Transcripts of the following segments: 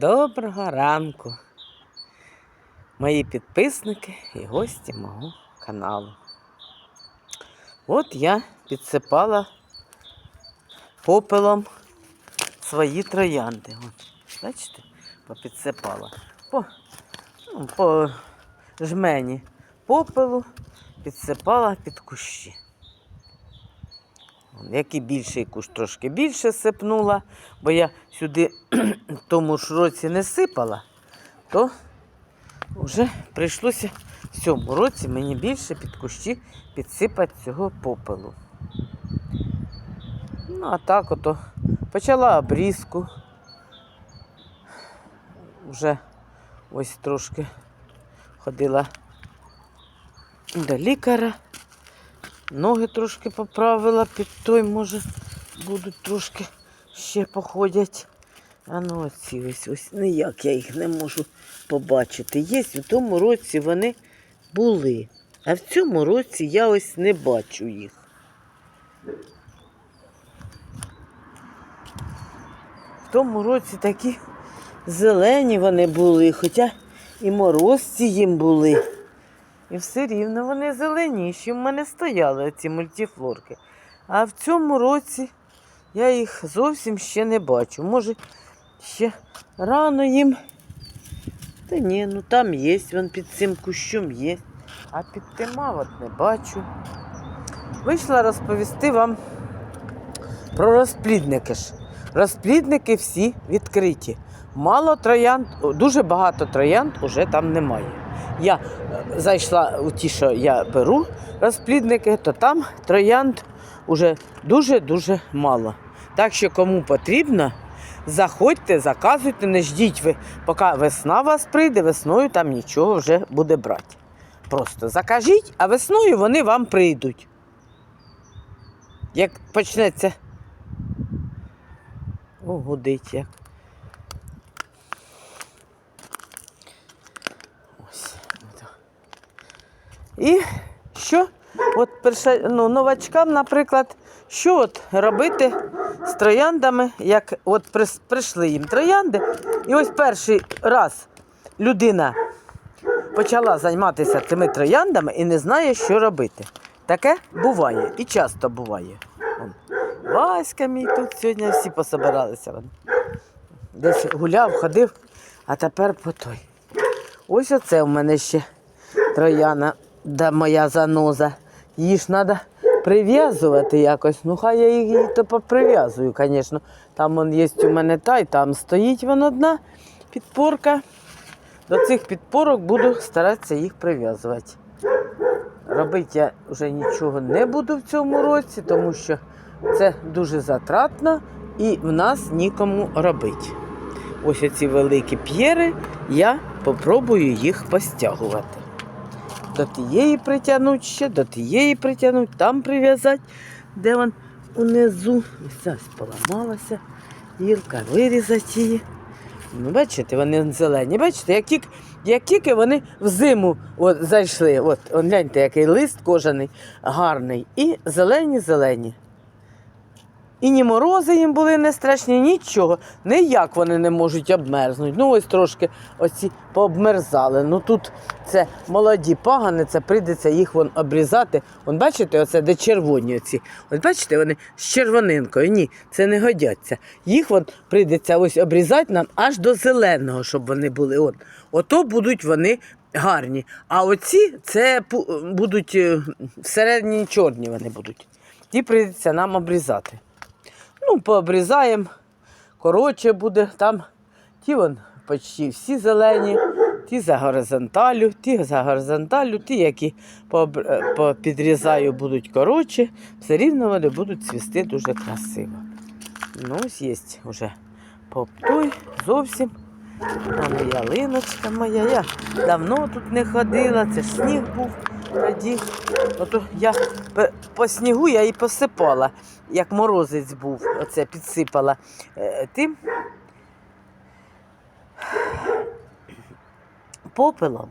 Доброго ранку, мої підписники і гості мого каналу. От я підсипала попелом свої троянди. От, бачите, попідсипала. По, ну, по жмені попелу підсипала під кущі. Який більший куш трошки більше сипнула, бо я сюди в тому ж році не сипала, то вже прийшлося в цьому році мені більше під кущі підсипати цього попелу. Ну, а так ото почала обрізку. Вже ось трошки ходила до лікаря. Ноги трошки поправила, під той, може, будуть трошки ще походять. А ну оці ось ось ніяк я їх не можу побачити. Є в тому році вони були, а в цьому році я ось не бачу їх. В тому році такі зелені вони були, хоча і морозці їм були. І все рівно вони зеленіші. В мене стояли ці мультифлорки. А в цьому році я їх зовсім ще не бачу. Може, ще рано їм. Та ні, ну там є, вон під цим кущом є. А під тима от не бачу. Вийшла розповісти вам про розплідники ж. Розплідники всі відкриті. Мало троянд, дуже багато троянд уже там немає. Я е, зайшла у ті, що я беру розплідники, то там троянд уже дуже-дуже мало. Так що кому потрібно, заходьте, заказуйте, не ждіть ви, поки весна вас прийде, весною там нічого вже буде брати. Просто закажіть, а весною вони вам прийдуть. Як почнеться. О, гудить як. Ось. отак. І що? От перше, ну, новачкам, наприклад, що от робити з трояндами, як от прийшли їм троянди, і ось перший раз людина почала займатися цими трояндами і не знає, що робити. Таке буває і часто буває. Васька мій тут сьогодні всі пособиралися. Десь гуляв, ходив, а тепер по той. Ось оце в мене ще трояна, да моя заноза. Її ж треба прив'язувати якось. Ну, хай я її то поприв'язую, звісно. Там вон є у мене та, і там стоїть вона одна підпорка. До цих підпорок буду старатися їх прив'язувати. Робити я вже нічого не буду в цьому році, тому що це дуже затратно і в нас нікому робити. Ось оці великі п'єри, я попробую їх постягувати. До тієї притягнуть ще, до тієї притягнуть, там прив'язати, де вон унизу. Ось поламалася. Гілка вирізати її. Ну, бачите, вони зелені. Бачите, як тільки, як тільки вони в зиму от, зайшли. От гляньте, який лист кожаний, гарний. І зелені-зелені. І ні морози їм були не страшні, нічого. Ніяк вони не можуть обмерзнути. Ну, ось трошки оці пообмерзали. Ну тут це молоді пагани, це прийдеться їх вон обрізати. Вон бачите, оце де червоні оці. От бачите, вони з червонинкою. Ні, це не годяться. Їх вон прийдеться ось обрізати нам аж до зеленого, щоб вони були. От. Ото будуть вони гарні. А оці це будуть е, всередині чорні вони будуть. Ті прийдеться нам обрізати. Ну, пообрізаємо. Коротше буде там. Ті вон почти всі зелені, ті за горизонталю, ті за горизонталю, ті, які е, будуть коротше, все рівно вони будуть цвісти дуже красиво. Ну, ось є вже поптой зовсім. Там ялиночка моя. Я давно тут не ходила, це ж сніг був тоді. Ото я по снігу я і посипала, як морозець був, оце підсипала е, тим попелом.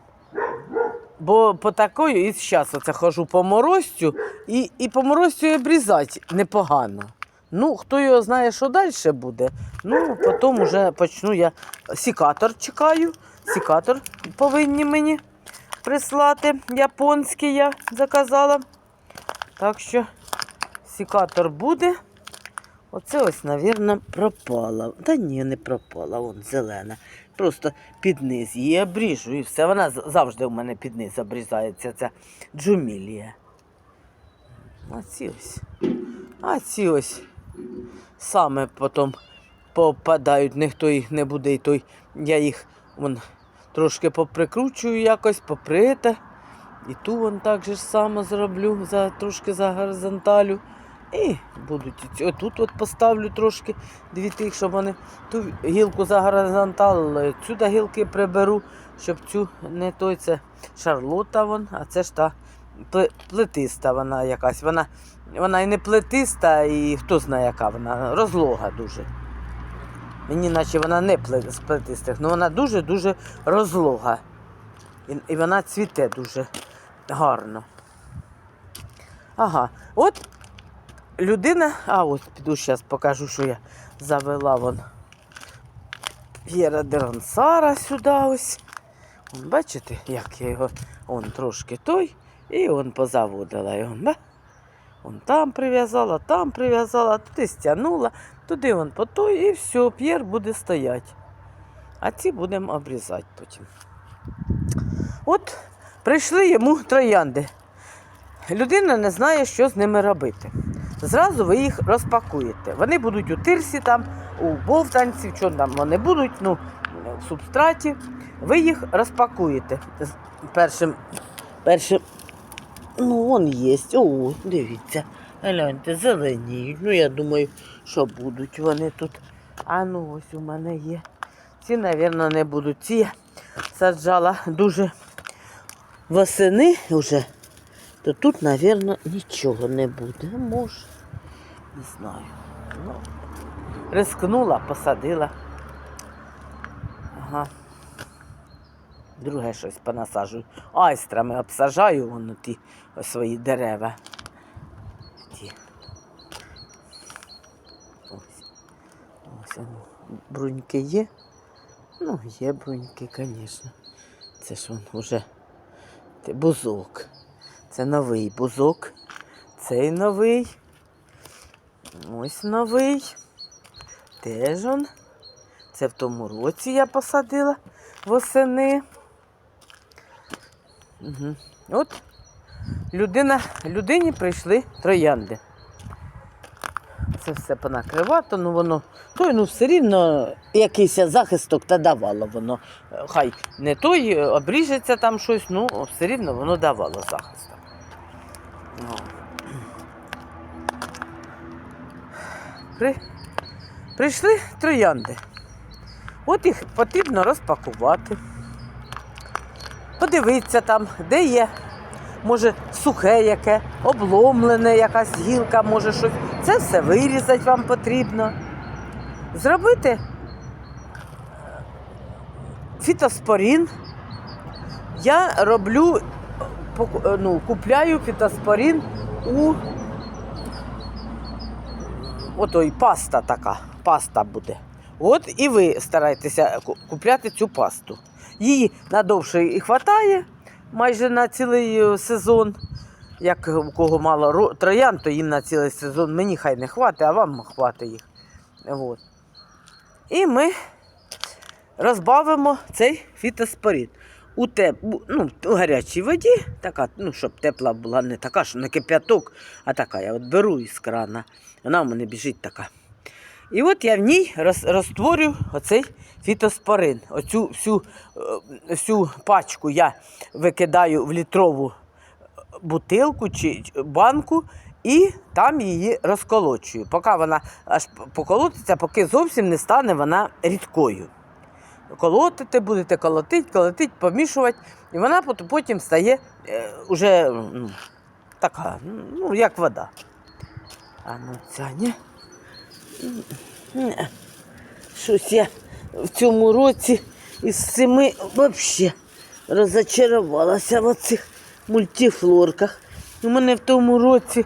Бо по такою і зараз оце хожу по морозцю, і, і по морозцю і обрізати непогано. Ну, хто його знає, що далі буде. Ну, потім вже почну я сікатор чекаю. Сікатор повинні мені прислати. Японський я заказала. Так що сікатор буде. Оце ось, мабуть, пропала. Та ні, не пропала, вон зелена. Просто під низ її обріжу і все. Вона завжди в мене під низ обрізається, ця джумілія. А ці ось. А ці ось саме потім попадають, ніхто їх не буде, і той я їх вон, трошки поприкручую якось, поприте. І ту вон так же само зроблю, за, трошки за горизонталю. І будуть. Отут от поставлю трошки дві тих, щоб вони ту гілку за горизонталь, сюди гілки приберу, щоб цю не той це шарлота вон, а це ж та плетиста вона якась. Вона, вона і не плетиста, і хто знає, яка вона, розлога дуже. Мені наче вона не з плетистих, але вона дуже-дуже розлога. І, і вона цвіте дуже гарно. Ага, от людина, а от піду зараз покажу, що я завела вон П'єра Дерансара сюди ось. Бачите, як я його он трошки той, і он позаводила його. Вон там прив'язала, там прив'язала, туди стягнула, туди вон по той, і все, П'єр буде стояти. А ці будемо обрізати потім. От прийшли йому троянди. Людина не знає, що з ними робити. Зразу ви їх розпакуєте. Вони будуть у тирсі, там, у бовтанці, чому там вони будуть, ну, в субстраті. Ви їх розпакуєте. Першим, першим, ну, вон є. О, дивіться. Гляньте, зеленіють. Ну, я думаю, що будуть вони тут. А ну, ось у мене є. Ці, мабуть, не будуть. Ці саджала дуже восени вже то тут, мабуть, нічого не буде. Може, не знаю. Ну, рискнула, посадила. Ага. Друге щось понасаджую. Айстрами обсажаю воно ті свої дерева. Ті. Ось. Ось воно. Бруньки є. Ну, є бруньки, звісно. Це ж він вже бузок. Це новий бузок. Цей новий. Ось новий. Теж он. Це в тому році я посадила восени. Угу. От людина, людині прийшли троянди. Це все понакривато, ну воно. Той, ну все рівно якийсь захисток та давало воно. Е, Хай не той е, обріжеться там щось, ну все рівно воно давало захисток. При... Прийшли троянди. От їх потрібно розпакувати. Подивитися там, де є. Може, сухе яке, обломлене, якась гілка, може щось. Це все вирізати вам потрібно. Зробити е, фітоспорін. Я роблю, е, ну, купляю фітоспорін у отой паста така. Паста буде. От і ви старайтеся купляти цю пасту. Її надовше і вистачає майже на цілий е, сезон. Як у кого мало троян, то їм на цілий сезон. Мені хай не хватить, а вам хватить їх. От. І ми розбавимо цей фітоспорід. У, теп... ну, у гарячій воді, така, ну, щоб тепла була не така, що не кип'яток, а така. Я от беру із крана. Вона в мене біжить така. І от я в ній роз, розтворю оцей фітоспорин. Оцю всю, е, всю пачку я викидаю в літрову бутилку чи банку і там її розколочую. Поки вона аж поколотиться, поки зовсім не стане вона рідкою. Колотите, будете колотити, колотити, помішувати, і вона потім стає е, уже ну, така, ну, як вода. А ну ця. Ні. Щось я в цьому році із цими взагалі розочарувалася в оцих мультифлорках. У мене в тому році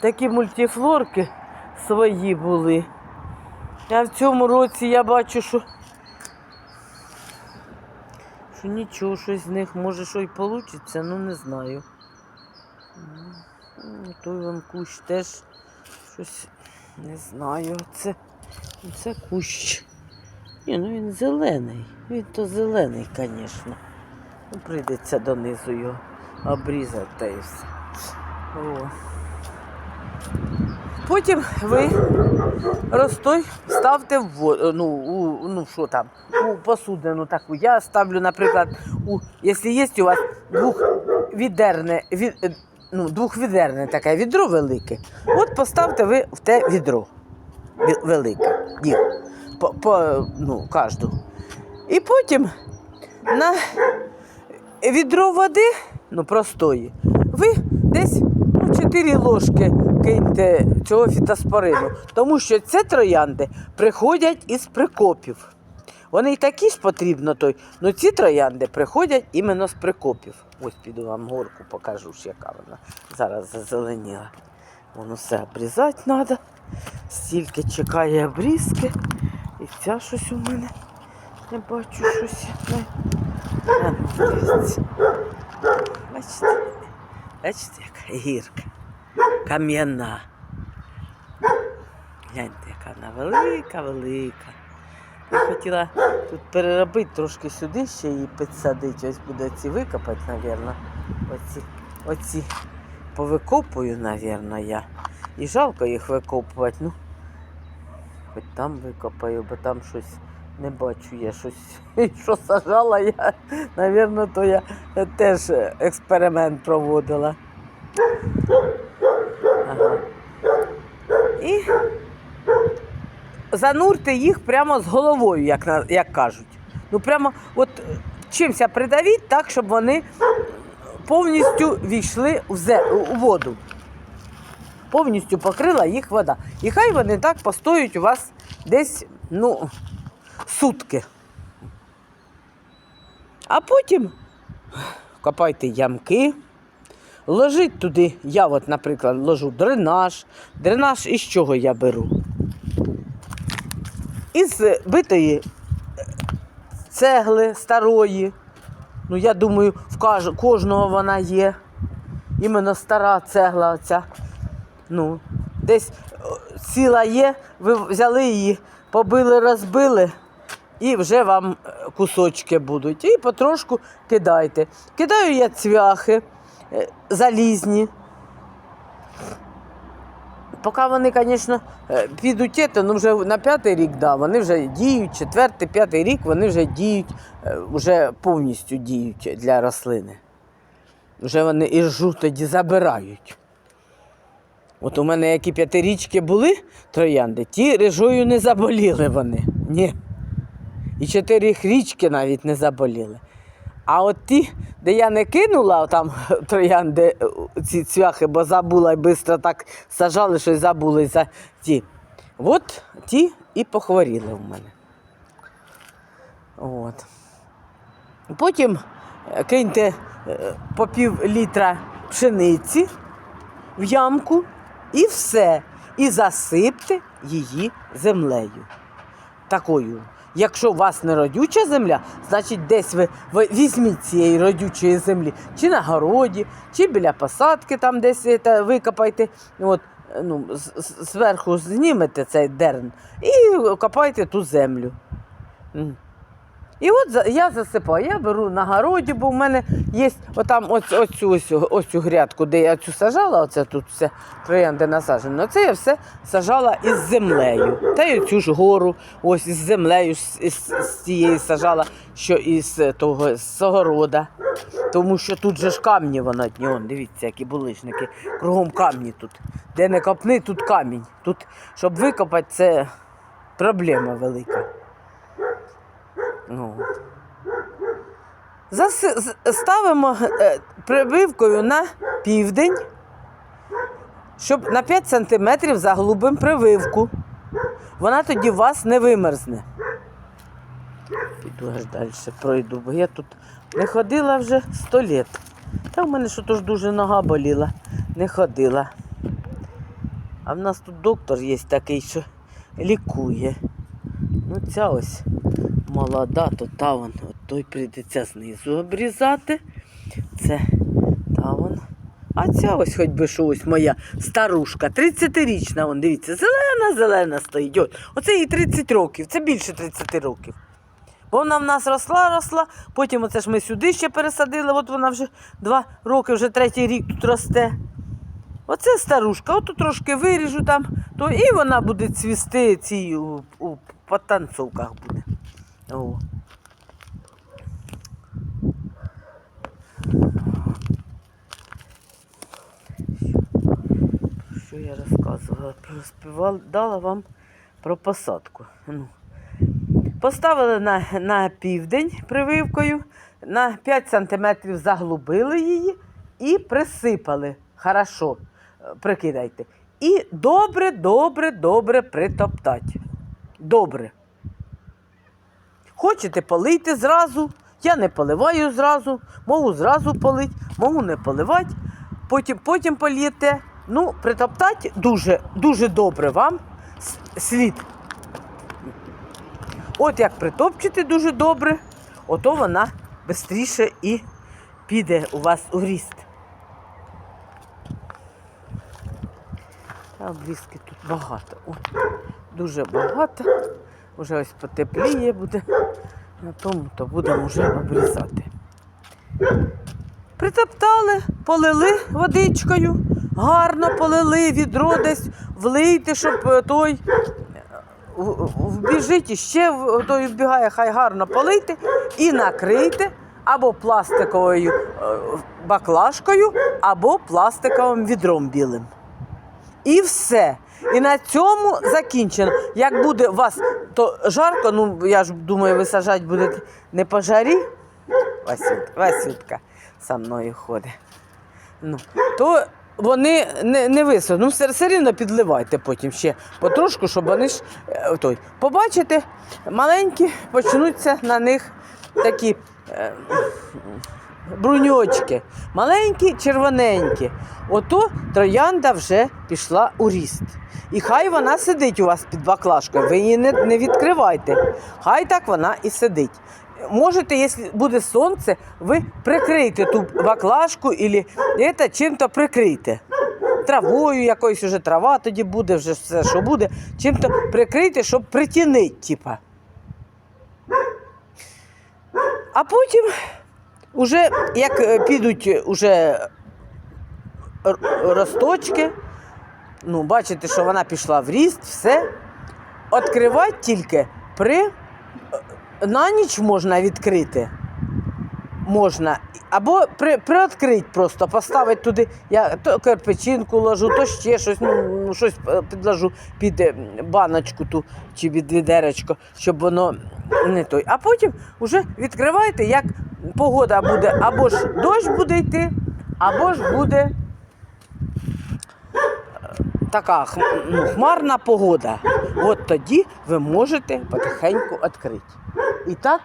такі мультифлорки свої були. А в цьому році я бачу, що, що нічого, щось з них може що й вийде, ну не знаю. Ну, Той вон кущ теж щось не знаю. Це, це кущ. Ні, ну він зелений. Він то зелений, звісно. Ну, прийдеться донизу його обрізати та і все. О. Потім ви розстой ставте в воду, ну, у, ну що там, у посудину таку. Я ставлю, наприклад, у, якщо є у вас двохвідерне, від, е, ну, двохвідерне таке відро велике, от поставте ви в те відро велике, їх, по, по ну, кожну. І потім на відро води, ну простої, ви десь ну, 4 ложки киньте цього фітоспорину. Тому що ці троянди приходять із прикопів. Вони і такі ж потрібно той, але ці троянди приходять іменно з прикопів. Ось піду вам горку покажу, яка вона зараз зазеленіла. Воно все обрізати треба. Стільки чекає обрізки. І ця щось у мене. Я бачу щось. Ну. Бачите? Бачите, яка гірка. Кам'яна. Гляньте, яка вона велика, велика. Я хотіла тут переробити трошки сюди ще її підсадити. Ось буде ці викопати, мабуть. Оці, оці повикопую, мабуть, я. І жалко їх викопувати. Ну, хоч там викопаю, бо там щось не бачу я щось. Що сажала я, мабуть, то я теж експеримент проводила. І занурте їх прямо з головою, як, як кажуть. Ну прямо от чимся придавіть так, щоб вони повністю війшли в, зе, у воду. Повністю покрила їх вода. І хай вони так постоють у вас десь ну, сутки. А потім копайте ямки, ложіть туди, я от, наприклад, ложу дренаж. Дренаж із чого я беру? Із битої е, цегли старої. Ну, я думаю, в кожного вона є. Іменно стара цегла оця. Ну, десь о, ціла є, ви взяли її, побили, розбили, і вже вам е, кусочки будуть. І потрошку кидайте. Кидаю я цвяхи е, залізні. Поки вони, звісно, е, підуть, ето, ну вже на п'ятий рік, да, вони вже діють, четвертий, п'ятий рік вони вже діють, е, вже повністю діють для рослини. Вже вони і ржу тоді забирають. От у мене які п'ятирічки були троянди, ті рижою не заболіли вони. Ні. І чотири річки навіть не заболіли. А от ті, де я не кинула там троянди, е, ці цвяхи, бо забула і швидко так сажали, що й забули за ті. От ті і похворіли в мене. От. Потім е, киньте е, по пів літра пшениці в ямку і все. І засипте її землею. Такою. Якщо у вас не родюча земля, значить десь ви, візьміть цієї родючої землі, чи на городі, чи біля посадки там десь та, викопайте. От, ну, зверху знімете цей дерн і копайте ту землю. І от я засипаю, я беру на городі, бо в мене є отам ось, ось, цю, ось, ось цю грядку, де я цю сажала, оце тут все троянди насаджено. Це я все сажала із землею. Та й оцю ж гору, ось із землею, з, цієї сажала, що із е, того з огорода. Тому що тут же ж камні дні, он, дивіться, які булишники. Кругом камні тут. Де не копни, тут камінь. Тут, щоб викопати, це проблема велика. Ну. от. Заси... з- Ставимо е, прививкою на південь, щоб на 5 см заглубимо прививку. Вона тоді вас не вимерзне. Піду аж далі пройду, бо я тут не ходила вже 100 літ. Та в мене що дуже нога боліла, не ходила. А в нас тут доктор є такий, що лікує. Ну, ця ось молода, то та вон, от той прийдеться знизу обрізати. Це та вон. А ця ось хоч би що ось моя старушка, 30-річна, вон, дивіться, зелена, зелена стоїть. От. Оце їй 30 років, це більше 30 років. Вона в нас росла, росла, потім оце ж ми сюди ще пересадили, от вона вже два роки, вже третій рік тут росте. Оце старушка, от трошки виріжу там, то і вона буде цвісти цій у, у потанцовках буде. О. Що я розказувала? Дала вам про посадку. Ну. Поставили на, на південь прививкою, на 5 см заглубили її і присипали. Хорошо, е, прикидайте. І добре, добре, добре притоптати. Добре. Хочете полийте зразу. Я не поливаю зразу, можу зразу полить, можу не поливати, потім, потім полієте. Ну, притоптати дуже, дуже добре вам слід. От як притопчете дуже добре, ото вона швидше і піде у вас у ріст. Та тут багато. О, дуже багато. Уже ось потепліє буде. На тому то будемо вже обрізати. Притоптали, полили водичкою, гарно полили, відро десь влийте, щоб е, той е, вбіжить і ще той вбігає, хай гарно полийте і накрийте або пластиковою е, баклажкою, або пластиковим відром білим. І все. І на цьому закінчено. Як буде у вас то жарко, ну я ж думаю, ви сажати будете не по жарі. Васютка, Васютка со мною ходить. Ну, то вони не, не висохнуть. Ну, все, все рівно підливайте потім ще потрошку, щоб вони ж е, той. Побачите, маленькі почнуться на них такі. Е, бруньочки, маленькі, червоненькі. Ото троянда вже пішла у ріст. І хай вона сидить у вас під баклажкою, ви її не, не відкривайте. Хай так вона і сидить. Можете, якщо буде сонце, ви прикрийте ту баклажку і чим-то прикрийте. Травою якоюсь уже трава тоді буде, вже все, що буде. Чим-то прикрийте, щоб притінити, типа. А потім Уже як е, підуть уже росточки, ну, бачите, що вона пішла в ріст, все. Откривати тільки при е, на ніч можна відкрити. Можна. Або при, приоткрити просто, поставити туди, я то кирпичинку ложу, то ще щось, ну, ну, щось е, підложу під е, баночку ту чи під відеречко, щоб воно не той. А потім вже відкривайте, як погода буде, або ж дощ буде йти, або ж буде е, така ну, хмарна погода. От тоді ви можете потихеньку відкрити. І так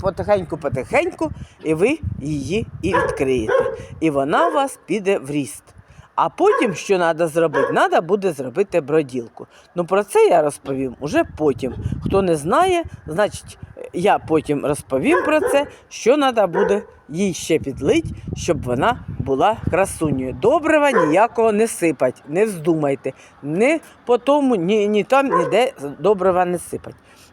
потихеньку-потихеньку, і ви її і відкриєте. І вона у вас піде в ріст. А потім, що треба зробити? Треба буде зробити броділку. Ну про це я розповім уже потім. Хто не знає, значить я потім розповім про це, що треба буде їй ще підлить, щоб вона була красунею. Добрива ніякого не сипать, не вздумайте. Ні по тому, ні, ні там, ніде добрива не сипать.